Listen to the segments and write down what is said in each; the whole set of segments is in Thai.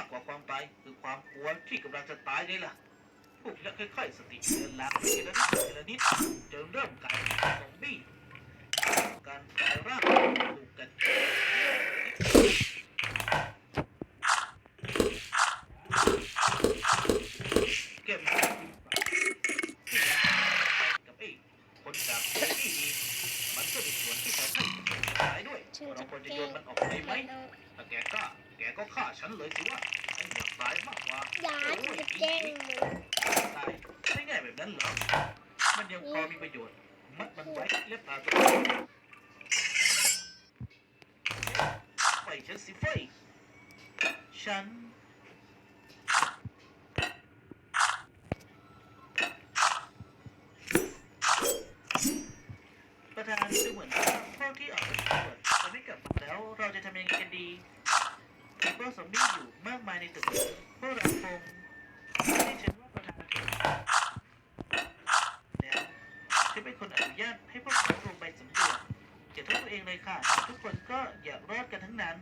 ากกว่าความตายคือความกลัวที่กำลังจะตายไงล่ะพวกนักค่อยๆสติเดินลังทีละนิดทีละนิดจนเริ่มกลายเป็นซอมบี้การกลายร่างถูกกันเก็บที่กับไอ้คนจากเรื่องที่ดี มันก็มีส่วนที่ทำให้ผมตายด้วยฉันเราจะควรจะแกโยล้นงมันออกไปไหมเอาถ้าแกกล้าแกก็ฆ่าฉันเลยสิว่าฉันอยากตายมากกว่าอย่าฉันจะแกล้งมึงตายไม่ง่ายแบบนั้นเหรอ มันยังพอมีประโยชน์ มัดมันไว้เล็บตาตัวไฟฉันสิไฟฉัน ประธาน ดูเหมือนว่าพวกที่ออกไปตรวจจะไม่กลับมาแล้วเราจะทำยังไงกันดีมีพวกซอมบี้อยู่มากมายในตึกนี้พวกเราคงไม่ได้เชิญว่าประธานเถอะแล้วจะเป็นคนอนุญาตให้พวกเขาลงไปสำรวจอย่าโทษตัวเองเลยค่ะ ทุกคนก็อยากรอดกันทั้งนั้น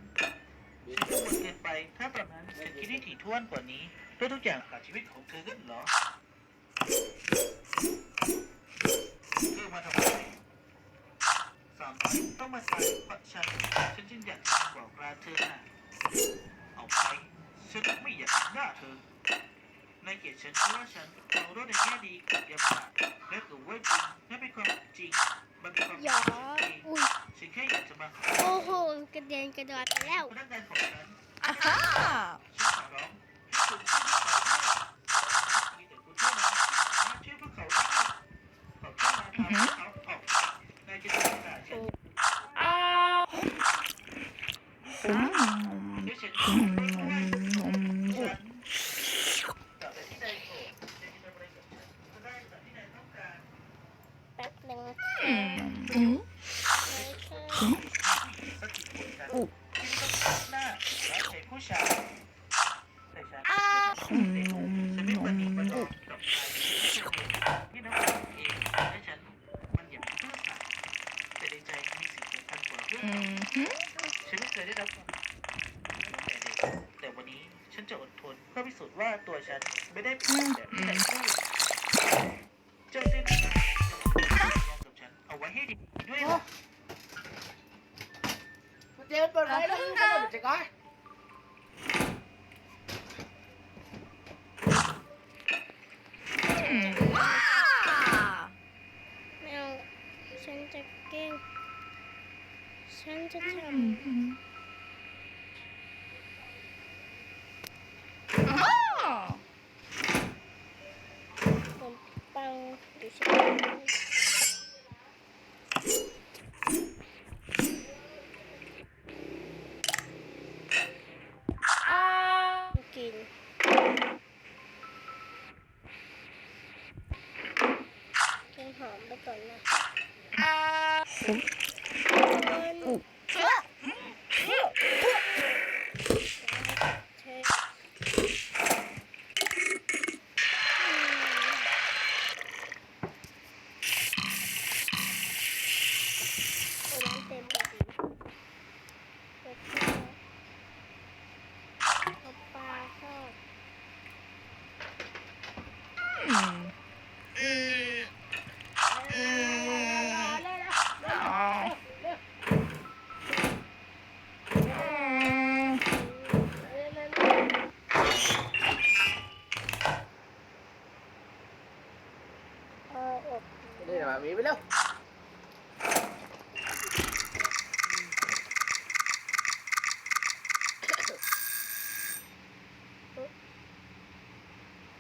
ฉันกังวลเกินไปถ้าตอนนั้นฉันคิดให้ถี่ถ้วนกว่านี้เพื่อทุกอย่างกับชีวิตของเธอกันเหรอเธอมาทำไมสามคน ต้องมาตายเพระฉันฉันจึงอยากบอกลาเธอน่ะเอาไปฉันไม่อยากหน้าเธอในเกียรติฉันเพราะว่าฉันเอารถในแง่ดีกับยาบ้าและกับเวทจริงและเป็นความจริงมันเป็นความจริงอุ้ยฉันแค่อยากจะมาขอโอ้โหกระเด็นกระดอนไปแล้วพนักงานของฉันอ่า มีสิ่งสำคัญกว่าเพื่อนอืมฉันไม่เคยได้รับความตั้งแต่เด็กแต่วันนี้ฉันจะอดทนเพื่อพิสูจน์ว่าตัวฉันไม่ได้เป็นแบบที่นายพูดเจอเต้ มันจะจะก้อยว้าไม่เอาฉันจะแกล้งฉันจะทอืมอืมอ้าวำขนม คนเทโอ้น้ำเต็มแบบนี้แล้วก็เอาปลาทอด อืมอืมอืมอ้าวอืม เอออบ นี่มามีไปแล้ว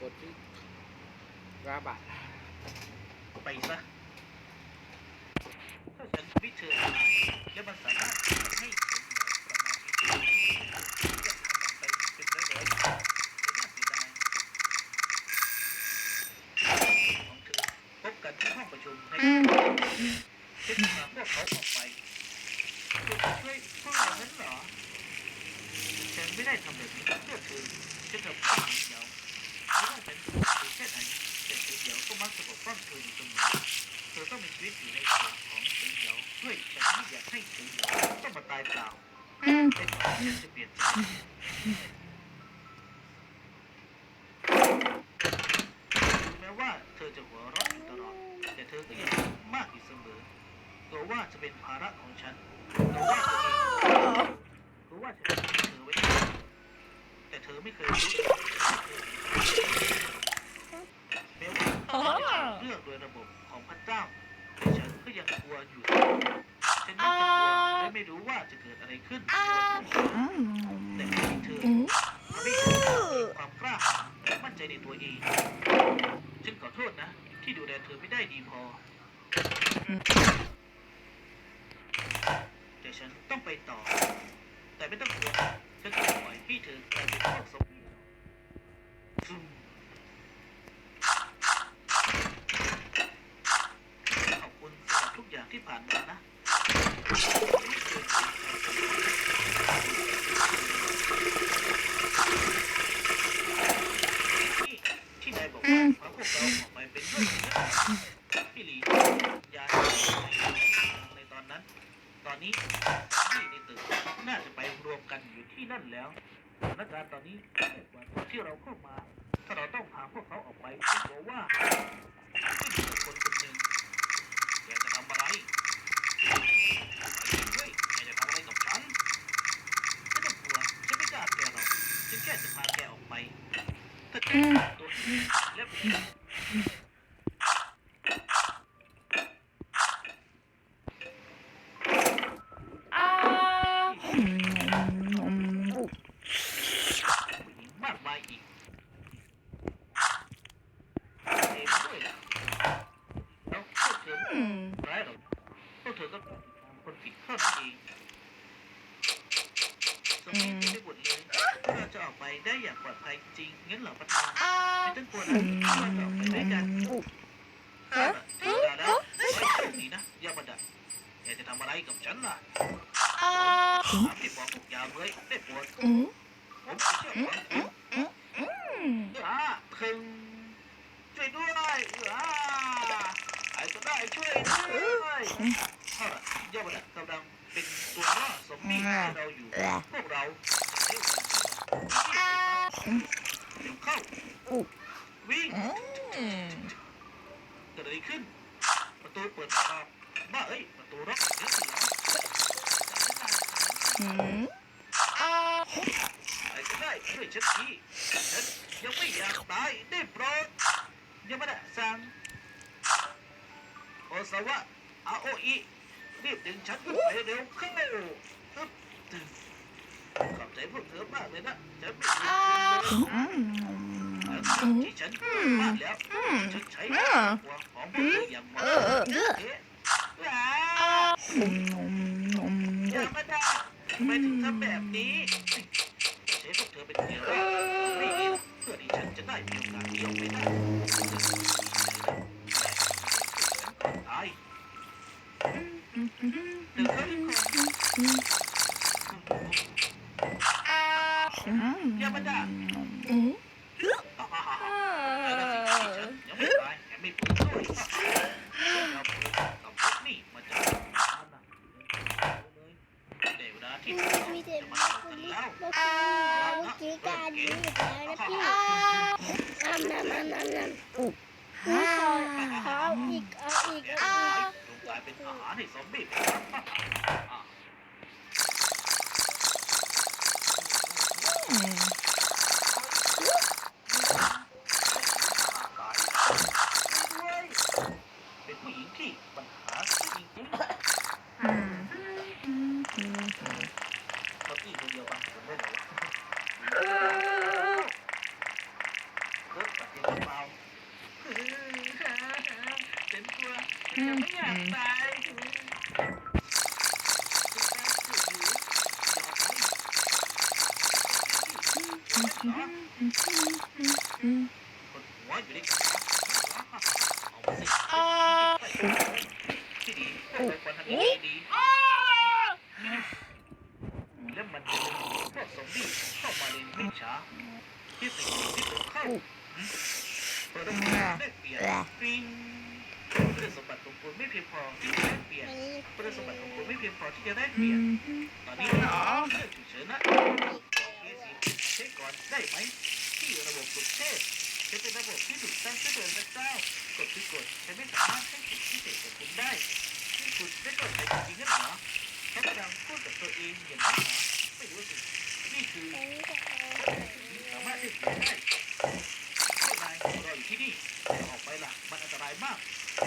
กดที่ ร้าบะไปซะถ้าฉันวิเธอตายและมันสามารถให้ผมเหนือประมาณนี้จะทำไปเป็นร้อยๆแต่น่าเสียดายของเธอพบกันที่ห้องประชุมในอืมฉันจะพาพวกเขาออกไปคุณจะช่วยพวกเรานั้นเหรอฉันไม่ได้ทำแบบนี้เพื่อเธอฉันทำเพื่อเธอเดียวไม่ว่าฉันจะทำแค่ไหน เป็นสีเขียวก็มักจะปกป้องเธออยู่เสมอเธอต้องมีชีวิตอยู่ในส่วนของสีเขียวเฮ้ยฉันไม่อยากให้สีเขียวต้องมาตายเปล่าแต่ก่อนฉันจะเปลี่ยนใจแม้ว่าเธอจะหัวราอนตลอด แต่เธอก็ยังมากอยู่เสมอตัวว่าจะเป็นภาระของฉันตัวว่าจะเป็อไว้แต่เธอไม่เคยรู้ แม้ว่าเรื่องโดยระบบของพระเจ้าแต่ฉันก็ยังกลัวอยู่ฉันยังกลัวและไม่รู้ว่าจะเกิดอะไรขึ้นในวันพรุ่งนี้แต่ไม่มีเธอทำให้ฉันมีความกล้าและมั่นใจในตัวเองฉันขอโทษนะ ที่ดูแลเธอไม่ได้ดีพอ แต่ฉันต้องไปต่อ แต่ไม่ต้องกลัวฉันจะปล่อยให้เธอกลายเป็นพวกสมบูรณ์ซุ่มขอบคุณสำหรับทุกอย่างที่ผ่านมานะ ที่ที่นายบอกว่าพาพวกเราออกไปเป็นเรื่องที่น่า พี่หลียายในตอนนั้น ตอนนี้ที่ในตึกน่าจะไปรวมกันอยู่ที่นั่นแล้วสถานการณ์ตอนนี้แย่กว่าตอนที่เราเข้ามา ถ้าเราต้องพาพวกเขาออกไปผมบอกว่าที่มีคนคนหนึ่งแกจะทำอะไรเฮ้ยแกจะทำอะไรกับฉันไม่ต้องกลัวฉันไม่กล้าแกหรอกฉันแค่จะพาแกออกไปถ้าแกตัวเองและผม ผู้หญิงมากมายอีกเต็มด้วยล่ะแล้วพวกเธอไม่ร้ายหรอกพว กเธอก็คนผิดเท่านั้นเองสมัยที่ได้บทเลยถ้าเราจะออกไปได้อย่างปลอดภัยจริง งั้นเหรอประธานไม่ต้องกลัวนะเราจะออกไปด้วยกันฮะถึงเวลาแล้วไว้โชคดีนะอย่าบัดะแกจะทำอะไรกับฉันล่ะถามที่บอกทุกอย่างเลยได้ปรดผมจะเชื่อฟังคุณอ่าพึงช่วยด้วยอ่าใครก็ได้ช่วยด้วย เอาล่ะยอดระดับกำลังเป็นตัวล่อสมมีให้เราอยู่พวกเราเดี๋ยวเข้าวิ่งเกิดอะไรขึ้น ประตูเปิดออกบ้าเอ้ยประตูล็อกเดี๋ยวสิเหรอใครก็ได้ช่วยฉันทีฉันยังไม่อยากตายได้โปรดยังไม่ได้สั่งโอซาวะอาโออิ รีบดึงฉันขึ้นไปเร็วเข้าฮึบดึงขอบใจพวกเธอมากเลยนะฉันไม่รู้ที่ฉันมากแล้วฉันใช้หัวของพวกเธออย่างหมดเอ๊ะอย่ามาด่าทำไมถึงทำแบบนี้ใช้พวกเธอเป็นเหยื่อไม่ดีเพื่อที่ฉันจะได้มีโอกาสเดี่ยวไปได้ตายหนึ่งครั้งอย่ามาด่าฮ่าฮ่าฮ่าแต่ละสิ่งที่ฉันยังไม่ตายแถมไม่พูดด้วยเราพูดกับพวกนี่มาจากบ้านนะเลยได้เวลาที่เรา มีแต่ จะ บ มา อก ทำ คน กัน นี้ แล้ว บอกคนนี้เมื่อกี้การนี้อีกแล้วนะพี่น้ำน้ำน้ำน้ำน้ำอุ้ยขอขอเอาอีกเอาอีก แก เอา จะ อีก จง กลายเป็นอาหารให้ซอมบี้ไปครับเป็นผู้หญิงที่ปัญหาจริงๆเขาที่คนเดียวบางคนได้เหรอวะเกิดปฏิบัติเปล่าเป็นตัวฉันยังไม่อยากตายคนหัวอยู่ในกระเป๋าเอามาสิที่ดีพวกคนทำนี้ดี แล้วมันจะมี พวกซอม คุณสมบัติของคุณไม่เพียงพอที่จะได้เปลี่ยนคุณสมบัติของคุณไม่เพียงพอที่จะได้เปลี่ยน ตอนนี้เราเลือกฉุกเฉินนะเคสีเช็คก่อนได้ไหม ที่ระบบสุดเทพจะเป็นระบบที่ถูกสร้างขึ้นโดยพระเจ้ากฎคือกฎฉันไม่สามารถให้สิทธิพิเศษกับคุณได้นี่คุณไม่เข้าใจจริงๆงั้นเหรอฉันกำลังพูดกับตัวเองอย่างนั้นหรอไม่รู้สินี่คืออันนี้จะเอาสามารถเล่นเกได้พวกนายรออยู่ที่นี่อย่ออกไปล่ะมันอันตรายมาก เ